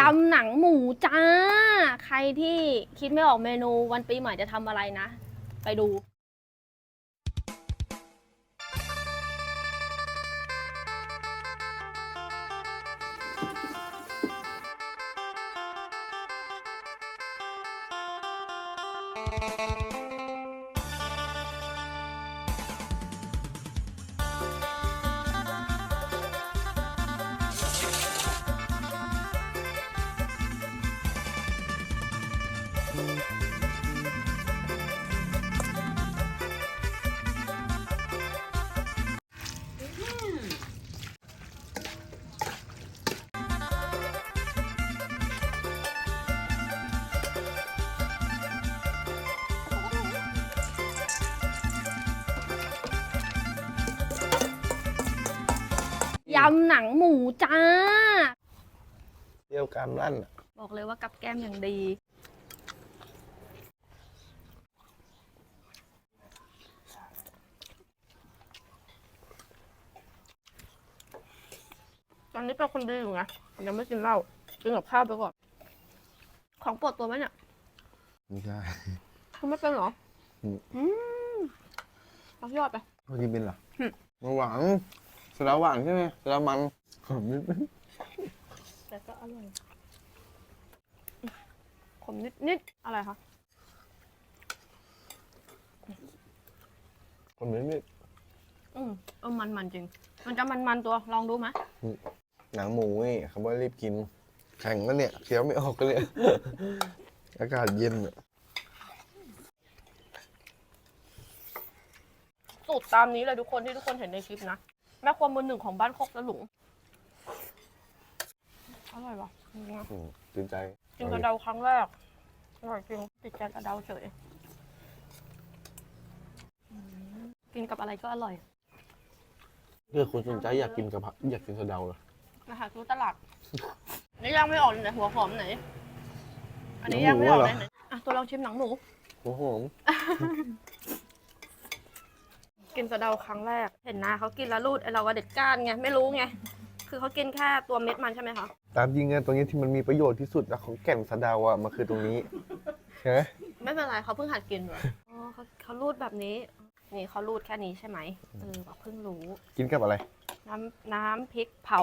ยำหนังหมูจ้า ใครที่คิดไม่ออกเมนูวันปีใหม่จะทำอะไรนะ ไปดู ยำหนังหมูจ้าเปรี้ยวกรามลั่นอะบอกเลยว่ากับแก้มอย่างดี อนนี้เป็นคนดีอยู่ไงยังไม่กินเหล้ากินกับข้าวไปก่อน ของโปรดตัวไหมเนี่ยไม่ใช่คุณไม่เป็นเหรอ อืมอืมเอายอดไปเมื่อกี้เป็นเหรออืม มาหวานสลาหวานใช่ไหมสลามันหอมนิดนึงแต่ก็อร่อยขมนิดนิดๆอะไรคะคนนิดนิด อืมเออมันมันๆจริง มันจะมันมันๆตัวลองดูไหม หนังหมูนี่เขาบอกรีบกิน แข็งแล้วเนี่ยเคี้ยวไม่ออกกันเลย อากาศเย็นอะสูตรตามนี้เลยทุกคนที่ทุกคนเห็นในคลิปนะ แม่ครัวมือหนึ่งของบ้านโคกตะหลุง อร่อยว่ะจริงๆอะอืมตื่นใจกินกระเดาครั้งแรก อร่อยจริงติดใจกระเดาเฉยอืมกินกับอะไรก็อร่อยเพื่อคนสนใจอยากกินกระเพราอยากกินสะเดาเหรอ นะคะซื้อตลาดนี่ย่างไม่ออกเลยไหนหัวหอมไหน อันนี้ย่างไม่ออกเลยไหนอะตัวลองชิมหนังหมูโอ้โหกินสะเดาครั้งแรก เห็นนาเขากินแล้วรูดไอเราก็เด็ดก้านไงไม่รู้ไง คือเขากินแค่ตัวเม็ดมันใช่ไหมคะตามจริงอะตรงนี้ที่มันมีประโยชน์ที่สุดอะของแก่นสะเดาอะมันคือตรงนี้ใช่ไหมไม่เป็นไรเขาเพิ่งหัดกินเหรออ๋อเขาเขารูดแบบนี้ นี่เขารูดแค่นี้ใช่ไหมเออบอกเพิ่งรู้ กินกับอะไร น้ำน้ำพริกเผา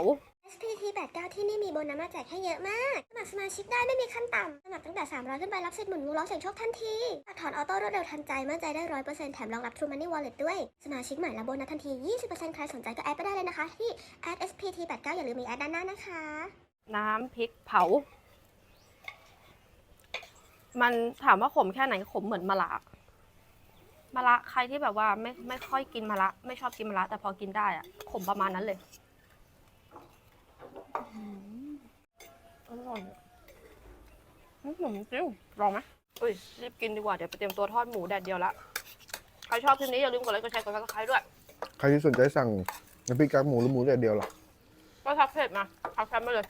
SPT 89ที่นี่มีโบนัสมาแจกให้เยอะมาก สมัครสมาชิกได้ไม่มีขั้นต่ำ สมัครตั้งแต่ 300 ขึ้นไปรับสิทธิ์หมุนงูล้อเสียงโชคทันทีฝากถอนออโต้รวดเร็วทันใจ มั่นใจได้ 100%แถมรองรับ True Money Wallet ด้วย สมาชิกใหม่รับโบนัสทันที 20%ใครสนใจก็แอดไปได้เลยนะคะ ที่ @SPT 89อย่าลืมมีแอดด้านหน้านะคะ น้ำพริกเผา มันถามว่าขมแค่ไหนขมเหมือนมะระมะระใครที่แบบว่าไม่ไม่ค่อยกินมะระไม่ชอบกินมะระแต่พอกินได้อะขมประมาณนั้นเลย อืมอร่อยอะอื้อหือจริงลองไหมอุ้ยรีบกินดีกว่า เดี๋ยวไปเตรียมตัวทอดหมูแดดเดียวละ ใครชอบคลิปนี้อย่าลืมกดไลค์กดแชร์กดซับสไครต์ด้วย ใครที่สนใจสั่งน้ำพริกกากหมูหรือหมูแดดเดียวเหรอ ก็ทักเพจมาทักแชทมาเลย